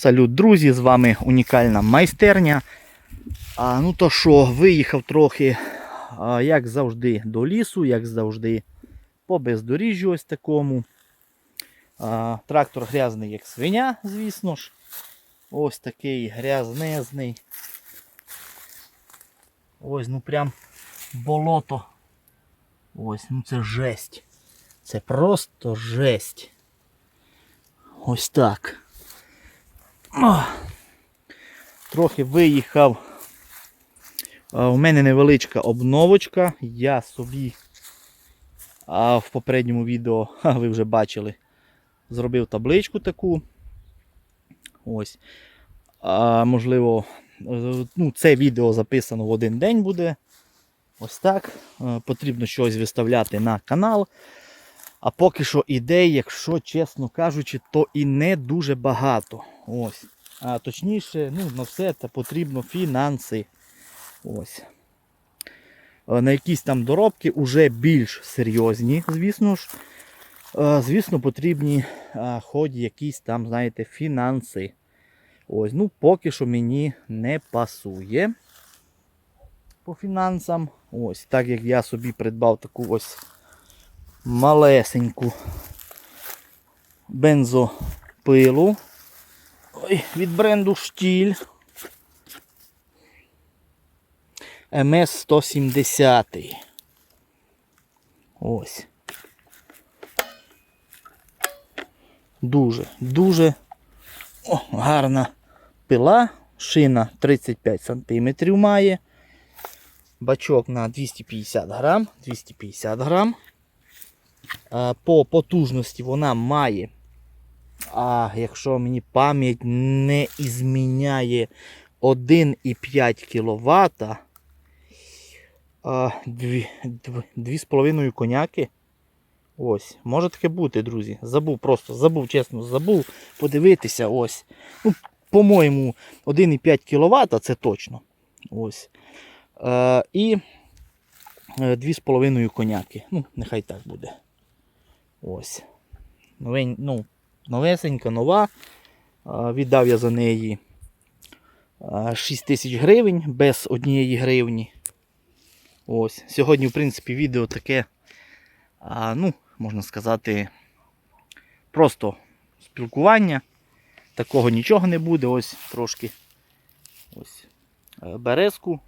Салют, друзі! З вами унікальна майстерня. А, ну то що, виїхав трохи, а, як завжди, до лісу, як завжди, по бездоріжжю ось такому. А, трактор грязний, як свиня, звісно ж. Ось такий грязнезний. Ось, ну прям болото. Ось, ну це жесть. Це просто жесть. Ось так. Трохи виїхав. У мене невеличка обновочка. Я собі а, в попередньому відео, ви вже бачили, зробив табличку таку. Ось. Можливо, е, ну, це відео записано в один день буде. Ось так. Е, Потрібно щось виставляти на канал. А поки що ідей, якщо чесно кажучи, то і не дуже багато. Ось. А точніше, ну, на все це потрібно фінанси. Ось. Е, На якісь там доробки вже більш серйозні, звісно ж. Е, Звісно, потрібні е, хоч якісь там, знаєте, фінанси. Ось, ну, поки що мені не пасує по фінансам. Ось, так як я собі придбав таку ось малесеньку бензопилу Від бренду Штіль. МС 170. Ось. Дуже, дуже о, гарна пила. Шина 35 см має. Бачок на 250 грам. 250 грам. Е, По потужності вона має, а якщо мені пам'ять не ізміняє 1,5 кВт, 2,5 коняки. Ось, може таке бути, друзі. Забув просто, забув, чесно, забув подивитися. Ось. Ну, По-моєму, 1,5 кВт це точно. Ось. Е, і 2,5 коняки. Ну, нехай так буде. Ось. Ну, новесенька, нова. Віддав я за неї 6 тисяч гривень без однієї гривні. Ось. Сьогодні, в принципі, відео таке, ну, можна сказати, просто спілкування. Такого нічого не буде. Ось трошки ось е, березку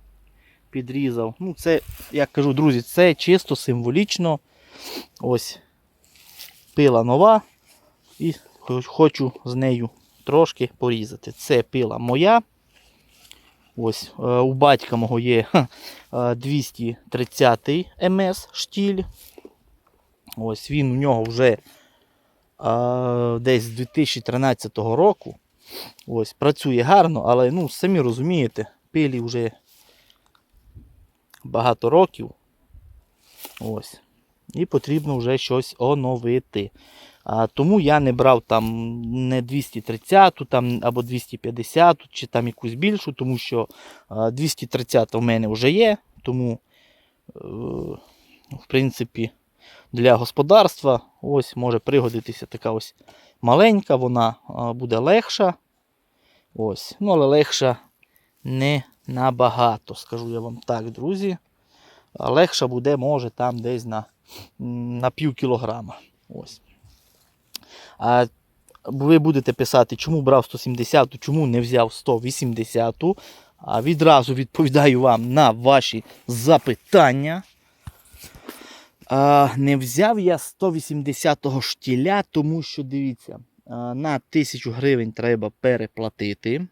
підрізав. Ну, це, як кажу, друзі, це чисто символічно. Ось пила нова. І хочу з нею трошки порізати. Це пила моя. Ось е, у батька мого є ха, е, 230 МС штіль. Ось він у нього вже е, десь з 2013 року. Ось, працює гарно, але ну, самі розумієте, пилі вже багато років. Ось. І потрібно вже щось оновити. А, Тому я не брав там не 230 там, або 250 чи там якусь більшу, тому що а, 230 в мене вже є. Тому, е, в принципі, для господарства ось може пригодитися така ось маленька, вона буде легша. Ось. Ну, але легша не набагато, скажу я вам так, друзі. Легша буде, може, там десь на, на пів кілограма. Ось. А ви будете писати, чому брав 170, чому не взяв 180. А відразу відповідаю вам на ваші запитання. А, не взяв я 180-го штіля, тому що, дивіться, на 1000 гривень треба переплатити.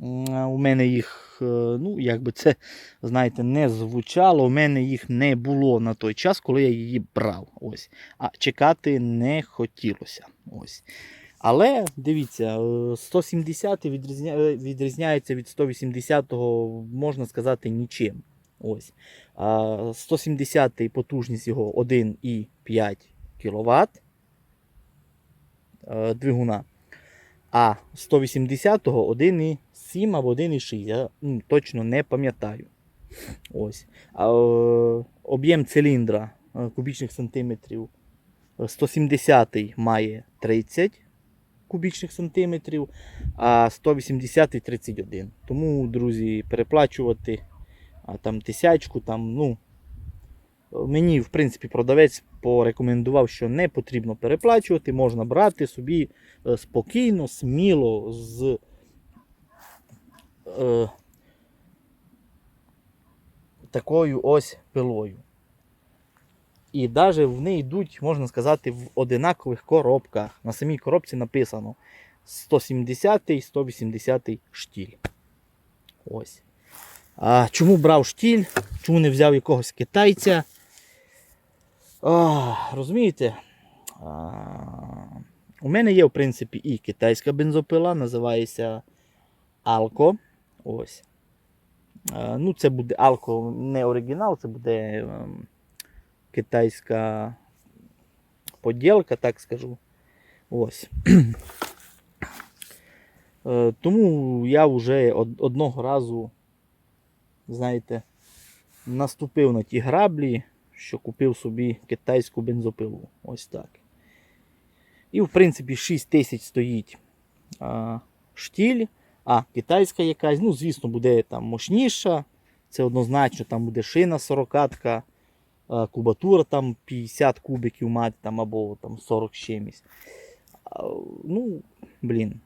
У мене їх, е, ну, як би це, знаєте, не звучало. У мене їх не було на той час, коли я її брав. Ось. А чекати не хотілося. Ось. Але дивіться, е, 170 відрізня... е, відрізняється від 180-го, можна сказати, нічим. Ось. А 170 потужність його 1,5 кВт е, двигуна. А 180-го 1,7 або 1,6. Я точно не пам'ятаю. Ось. Е, об'єм циліндра е, кубічних сантиметрів. е, 170 має 30 кубічних сантиметрів, а 180 31. Тому, друзі, переплачувати а, там тисячку, там, ну, мені, в принципі, продавець порекомендував, що не потрібно переплачувати, можна брати собі е, спокійно, сміло з. Е, такою ось пилою. І навіть вони йдуть, можна сказати, в одинакових коробках. На самій коробці написано 170 і 180 штіль. Ось. А чому брав штіль? Чому не взяв якогось китайця? А, розумієте? А, у мене є, в принципі, і китайська бензопила, називається Alco. Ось. А, ну, це буде Alco не оригінал, це буде ем, китайська поділка, так скажу. Ось. Е, Тому я вже одного разу, знаєте, наступив на ті граблі, що купив собі китайську бензопилу. Ось так. І в принципі 6 тисяч стоїть а, штіль, а китайська якась, ну, звісно, буде там мощніша. Це однозначно, там буде шина 40-ка, а, кубатура там 50 кубиків мати там, або там 40 чимось. Ну, блін.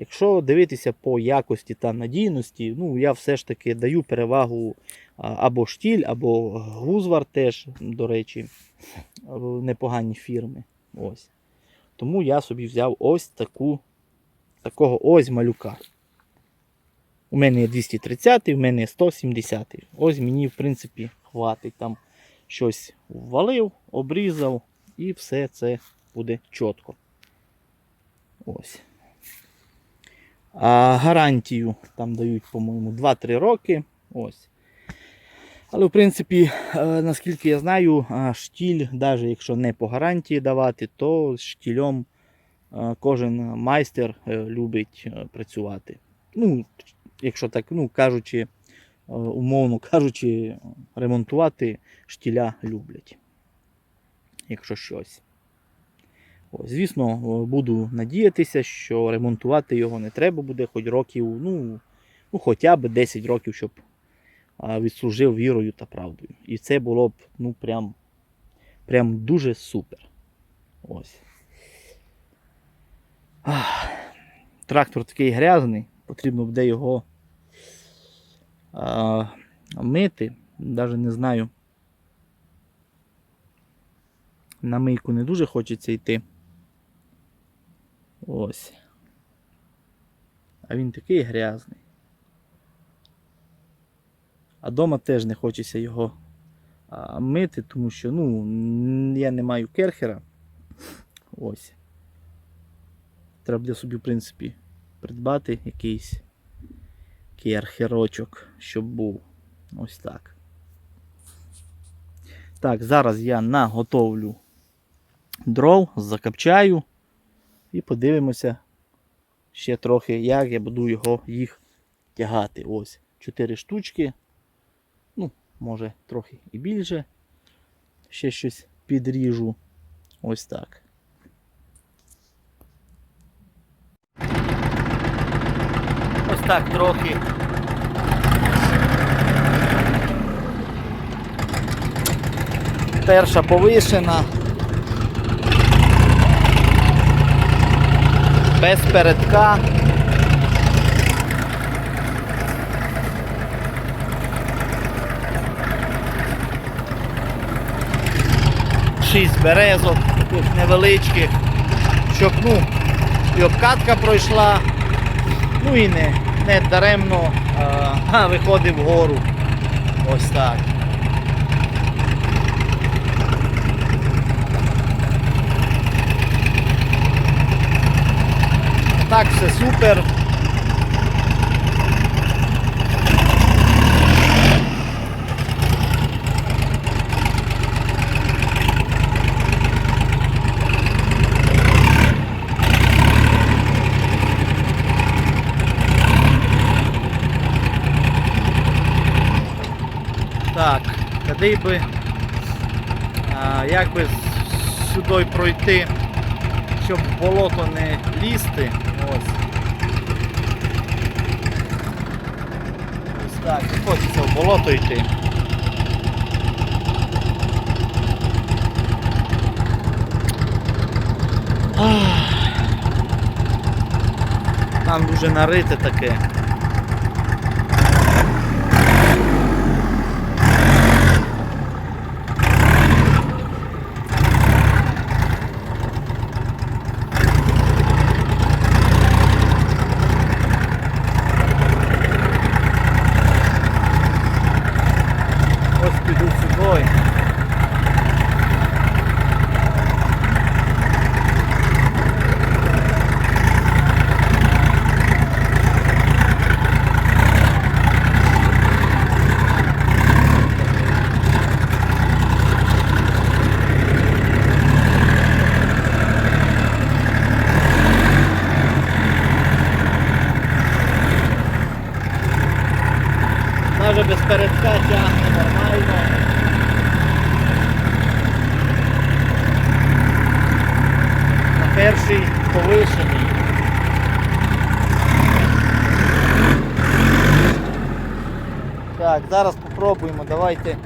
Якщо дивитися по якості та надійності, ну я все ж таки даю перевагу або штіль, або гузвар теж, до речі, непогані фірми. Ось. Тому я собі взяв ось таку, такого ось малюка. У мене є 230, в мене є 170. Ось мені, в принципі, хватить там щось ввалив, обрізав, і все це буде чітко. Ось. А гарантію там дають, по-моєму, 2-3 роки. Ось. Але, в принципі, е, наскільки я знаю, штіль, навіть якщо не по гарантії давати, то з штілем е, кожен майстер е, любить працювати. Ну, якщо так, ну, кажучи, умовно кажучи, ремонтувати штіля люблять. Якщо щось. Ось, звісно, е, буду надіятися, що ремонтувати його не треба буде хоч років, ну, ну хоча б 10 років, щоб відслужив вірою та правдою. І це було б ну, прям, прям дуже супер. Ось. Ах, трактор такий грязний, потрібно буде його а, мити. Навіть не знаю. На мийку не дуже хочеться йти. Ось. А він такий грязний. А дома теж не хочеться його а, мити, тому що ну, я не маю керхера. Ось. Треба буде собі, в принципі, придбати якийсь керхерочок, щоб був. Ось так. Так, зараз я наготовлю дров, закопчаю і подивимося ще трохи, як я буду його їх тягати. Ось 4 штучки. Ну, може трохи і більше. Ще щось підріжу. Ось так. Ось так трохи. Перша повишена. Без передка. Шість березок, таких невеличких, щоб ну, і обкатка пройшла, ну і не, не даремно а, виходив вгору. Ось так. Так, все супер. Так, куди би, а, як би сюди пройти щоб болото не лізти. Ось. Ось так, не хочеться в болото йти. Там дуже нарите таке. Ось піду сюди. Навіть без передка тягне нормально. На перший повишений. Так, зараз попробуємо, давайте,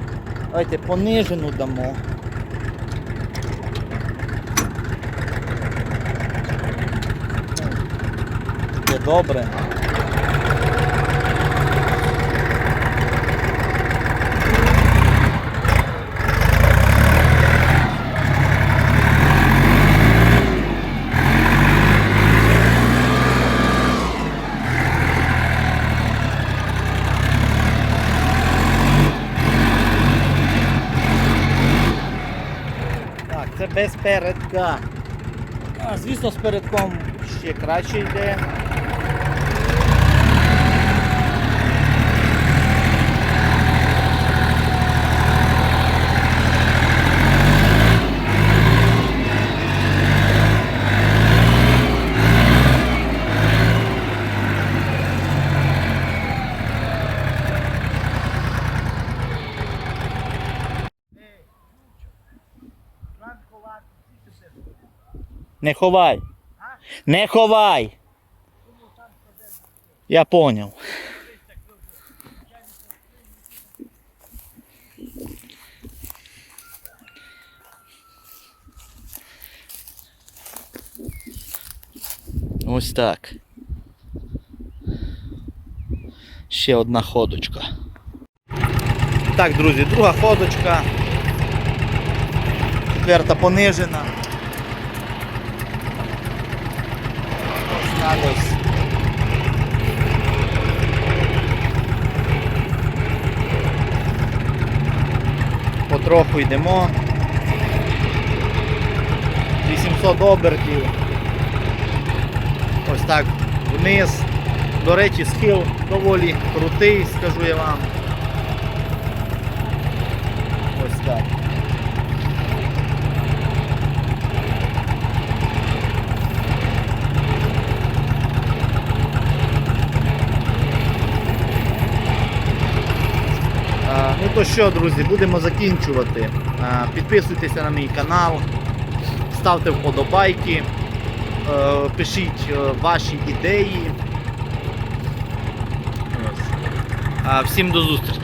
давайте понижену дамо. Це добре. Так, це без передка. А, звісно, з передком ще краще йде. Не ховай. Не ховай. Я поняв. Ось так. Ще одна ходочка. Так, друзі, друга ходочка. Четверта понижена. Ось. Потроху йдемо. 800 обертів. Ось так вниз. До речі, схил доволі крутий, скажу я вам. Ось так. А, Ну то що, друзі, будемо закінчувати. Підписуйтеся на мій канал, ставте вподобайки, е, пишіть е, ваші ідеї. Всім до зустрічі!